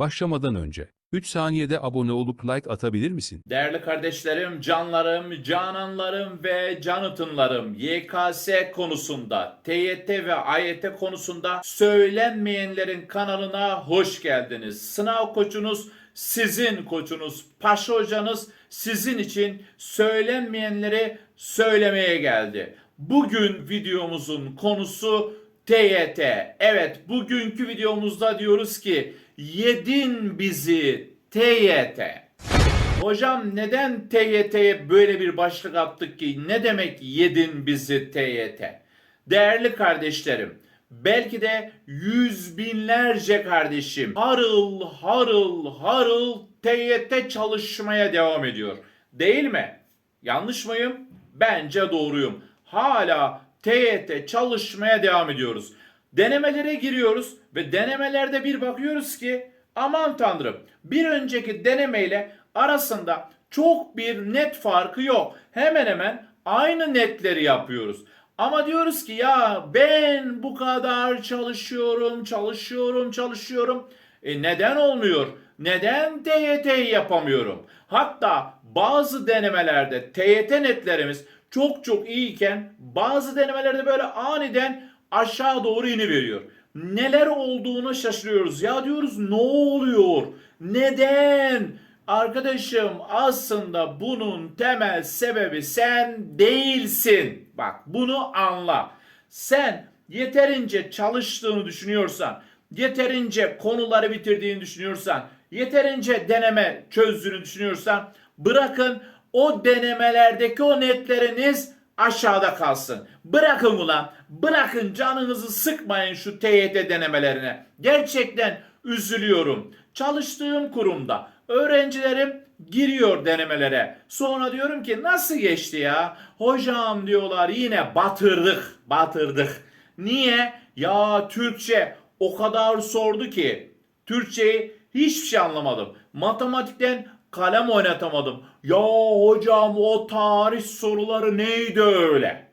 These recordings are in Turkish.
Başlamadan önce 3 saniyede abone olup like atabilir misin? Değerli kardeşlerim, canlarım, cananlarım ve canıtınlarım YKS konusunda, TYT ve AYT konusunda söylenmeyenlerin kanalına hoş geldiniz. Sınav koçunuz sizin koçunuz, paşa hocanız sizin için söylenmeyenleri söylemeye geldi. Bugün videomuzun konusu TYT. Evet, bugünkü videomuzda diyoruz ki yedin bizi TYT. Hocam neden TYT'ye böyle bir başlık attık ki? Ne demek yedin bizi TYT? Değerli kardeşlerim, belki de yüz binlerce kardeşim harıl harıl harıl TYT çalışmaya devam ediyor. Değil mi? Yanlış mıyım? Bence doğruyum. Hala TYT çalışmaya devam ediyoruz. Denemelere giriyoruz ve denemelerde bir bakıyoruz ki aman tanrım bir önceki denemeyle arasında çok bir net farkı yok. Hemen hemen aynı netleri yapıyoruz. Ama diyoruz ki ya ben bu kadar çalışıyorum, çalışıyorum, çalışıyorum. E neden olmuyor? Neden TYT yapamıyorum? Hatta bazı denemelerde TYT netlerimiz çok çok iyiyken bazı denemelerde böyle aniden aşağı doğru iniveriyor. Neler olduğunu şaşırıyoruz. Ya diyoruz ne oluyor? Neden? Arkadaşım aslında bunun temel sebebi sen değilsin. Bak bunu anla. Sen yeterince çalıştığını düşünüyorsan, yeterince konuları bitirdiğini düşünüyorsan, yeterince deneme çözdüğünü düşünüyorsan bırakın o denemelerdeki o netleriniz aşağıda kalsın. Bırakın ulan. Bırakın canınızı sıkmayın şu TYT denemelerine. Gerçekten üzülüyorum. Çalıştığım kurumda öğrencilerim giriyor denemelere. Sonra diyorum ki nasıl geçti ya? Hocam diyorlar yine batırdık, batırdık. Niye? Ya Türkçe o kadar sordu ki Türkçeyi hiçbir şey anlamadım. Matematikten kalem oynatamadım. Ya hocam o tarih soruları neydi öyle?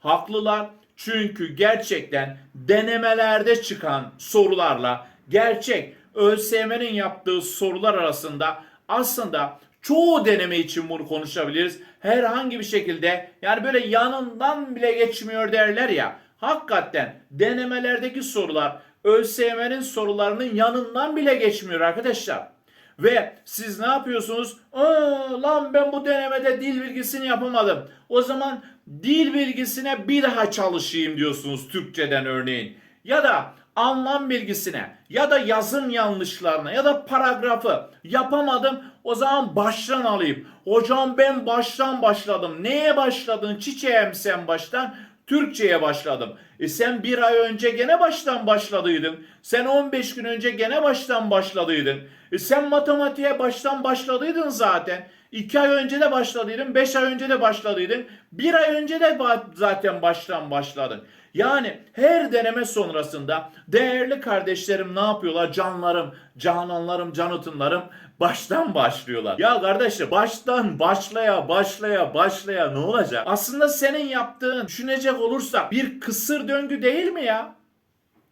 Haklılar çünkü gerçekten denemelerde çıkan sorularla gerçek ÖSYM'nin yaptığı sorular arasında aslında çoğu deneme için bunu konuşabiliriz. Herhangi bir şekilde yani böyle yanından bile geçmiyor derler ya. Hakikaten denemelerdeki sorular ÖSYM'nin sorularının yanından bile geçmiyor arkadaşlar. Ve siz ne yapıyorsunuz? Aa, lan ben bu denemede dil bilgisini yapamadım. O zaman dil bilgisine bir daha çalışayım diyorsunuz Türkçeden örneğin. Ya da anlam bilgisine ya da yazım yanlışlarına ya da paragrafı yapamadım o zaman baştan alayım. Hocam ben baştan başladım. Neye başladın çiçeğim sen baştan? Türkçe'ye başladım. E sen bir ay önce gene baştan başladıydın. Sen 15 gün önce gene baştan başladıydın. E sen matematiğe baştan başladıydın zaten. 2 ay önce de başladıydın. 5 ay önce de başladıydın. 1 ay önce de zaten baştan başladın. Yani her deneme sonrasında değerli kardeşlerim ne yapıyorlar? Canlarım, cananlarım, canıtınlarım baştan başlıyorlar. Ya kardeşim baştan başlaya başlaya başlaya ne olacak? Aslında senin yaptığın düşünecek olursak bir kısır döngü değil mi ya?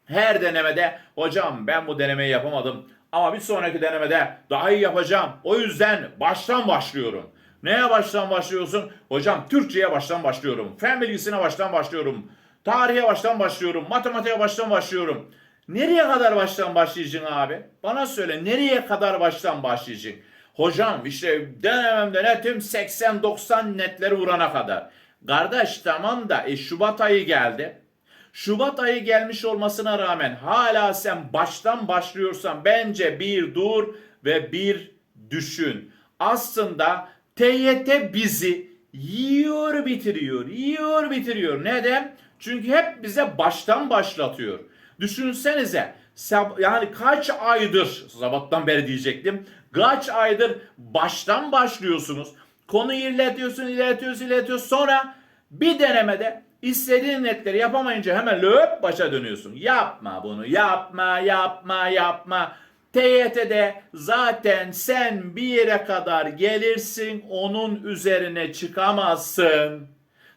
Her denemede hocam ben bu denemeyi yapamadım ama bir sonraki denemede daha iyi yapacağım. O yüzden baştan başlıyorum. Neye baştan başlıyorsun? Hocam Türkçe'ye baştan başlıyorum. Fen bilgisine baştan başlıyorum. Tarihe baştan başlıyorum. Matematiğe baştan başlıyorum. Nereye kadar baştan başlayacaksın abi? Bana söyle nereye kadar baştan başlayacaksın? Hocam işte denememde netim 80-90 netleri vurana kadar. Kardeş tamam da e, Şubat ayı geldi. Şubat ayı gelmiş olmasına rağmen hala sen baştan başlıyorsan bence bir dur ve bir düşün. Aslında TYT bizi yiyor bitiriyor, yiyor bitiriyor. Neden? Çünkü hep bize baştan başlatıyor. Düşünsenize yani kaç aydır sabahtan beri diyecektim. Kaç aydır baştan başlıyorsunuz. Konuyu ilerletiyorsun, ilerletiyorsun, ilerletiyorsun. Sonra bir denemede istediğin netleri yapamayınca hemen löp başa dönüyorsun. Yapma bunu, yapma, yapma, yapma. TYT'de zaten sen bir yere kadar gelirsin, onun üzerine çıkamazsın.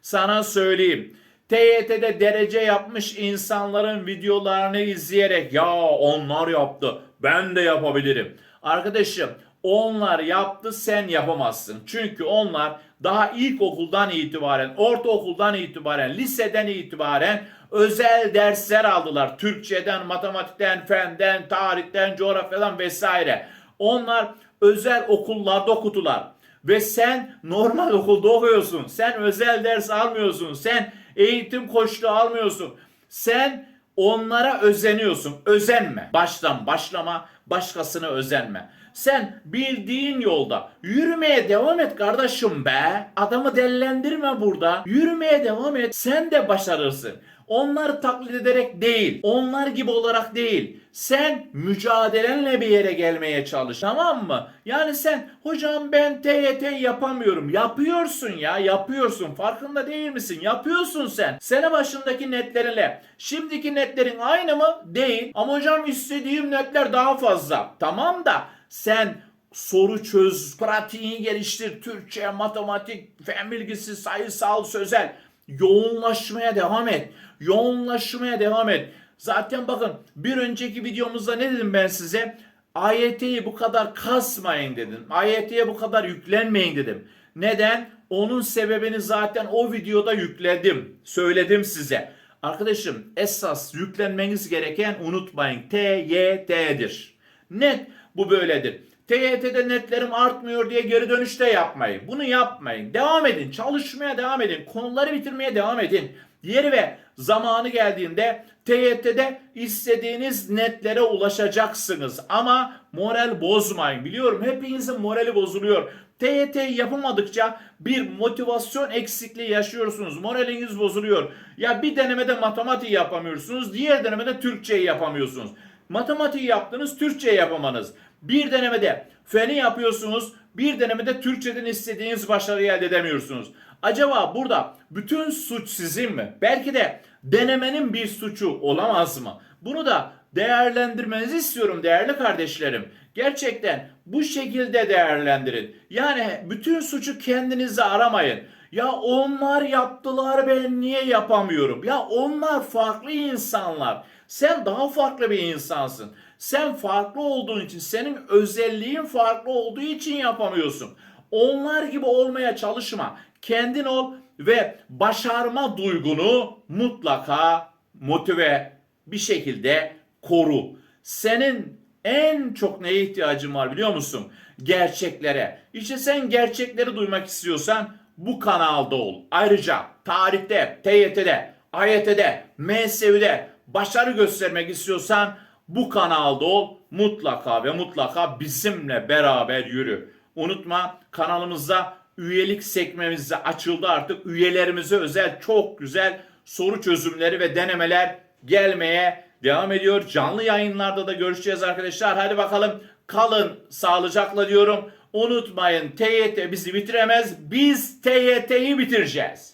Sana söyleyeyim. TYT'de derece yapmış insanların videolarını izleyerek ya onlar yaptı Ben de yapabilirim. Arkadaşım onlar yaptı sen yapamazsın. Çünkü onlar daha ilkokuldan itibaren, ortaokuldan itibaren, liseden itibaren özel dersler aldılar. Türkçeden, matematikten, fenden, tarihten, coğrafyadan vesaire. Onlar özel okullarda okudular. Ve sen normal okulda okuyorsun. Sen özel ders almıyorsun. Sen eğitim koçluğu almıyorsun. Sen onlara özeniyorsun. Özenme. Baştan başlama. Başkasına özenme. Sen bildiğin yolda yürümeye devam et kardeşim be. Adamı dellendirme burada. Yürümeye devam et. Sen de başarırsın. Onları taklit ederek değil, onlar gibi olarak değil. Sen mücadelenle bir yere gelmeye çalış tamam mı? Yani sen hocam ben TYT yapamıyorum. Yapıyorsun ya yapıyorsun. Farkında değil misin? Yapıyorsun sen. Sene başındaki netlerinle şimdiki netlerin aynı mı? Değil. Ama hocam istediğim netler daha fazla. Tamam da sen soru çöz, pratiğini geliştir. Türkçe, matematik, fen bilgisi, sayısal, sözel. Yoğunlaşmaya devam et. Yoğunlaşmaya devam et. Zaten bakın bir önceki videomuzda ne dedim ben size? AYT'yi bu kadar kasmayın dedim. AYT'ye bu kadar yüklenmeyin dedim. Neden? Onun sebebini zaten o videoda yükledim. Söyledim size. Arkadaşım esas yüklenmeniz gereken unutmayın TYT'dir. Net bu böyledir. TYT'de netlerim artmıyor diye geri dönüşte yapmayın. Bunu yapmayın. Devam edin. Çalışmaya devam edin. Konuları bitirmeye devam edin. Yeri ve zamanı geldiğinde TYT'de istediğiniz netlere ulaşacaksınız. Ama moral bozmayın. Biliyorum hepinizin morali bozuluyor. TYT yapamadıkça bir motivasyon eksikliği yaşıyorsunuz. Moraliniz bozuluyor. Ya bir denemede matematik yapamıyorsunuz. Diğer denemede Türkçeyi yapamıyorsunuz. Matematiği yaptınız, Türkçe yapamanız. Bir denemede feni yapıyorsunuz, bir denemede Türkçeden istediğiniz başarıyı elde edemiyorsunuz. Acaba burada bütün suç sizin mi? Belki de denemenin bir suçu olamaz mı? Bunu da değerlendirmenizi istiyorum değerli kardeşlerim. Gerçekten bu şekilde değerlendirin. Yani bütün suçu kendinize aramayın. Ya onlar yaptılar ben niye yapamıyorum? Ya onlar farklı insanlar. Sen daha farklı bir insansın. Sen farklı olduğun için, senin özelliğin farklı olduğu için yapamıyorsun. Onlar gibi olmaya çalışma. Kendin ol ve başarma duygunu mutlaka motive bir şekilde koru. Senin en çok neye ihtiyacın var biliyor musun? Gerçeklere. İşte sen gerçekleri duymak istiyorsan bu kanalda ol. Ayrıca tarihte, TYT'de, AYT'de, MSÜ'de başarı göstermek istiyorsan bu kanalda ol. Mutlaka ve mutlaka bizimle beraber yürü. Unutma kanalımızda üyelik sekmemiz de açıldı artık. Üyelerimize özel çok güzel soru çözümleri ve denemeler gelmeye devam ediyor. Canlı yayınlarda da görüşeceğiz arkadaşlar. Hadi bakalım kalın sağlıcakla diyorum. Unutmayın TYT bizi bitiremez. Biz TYT'yi bitireceğiz.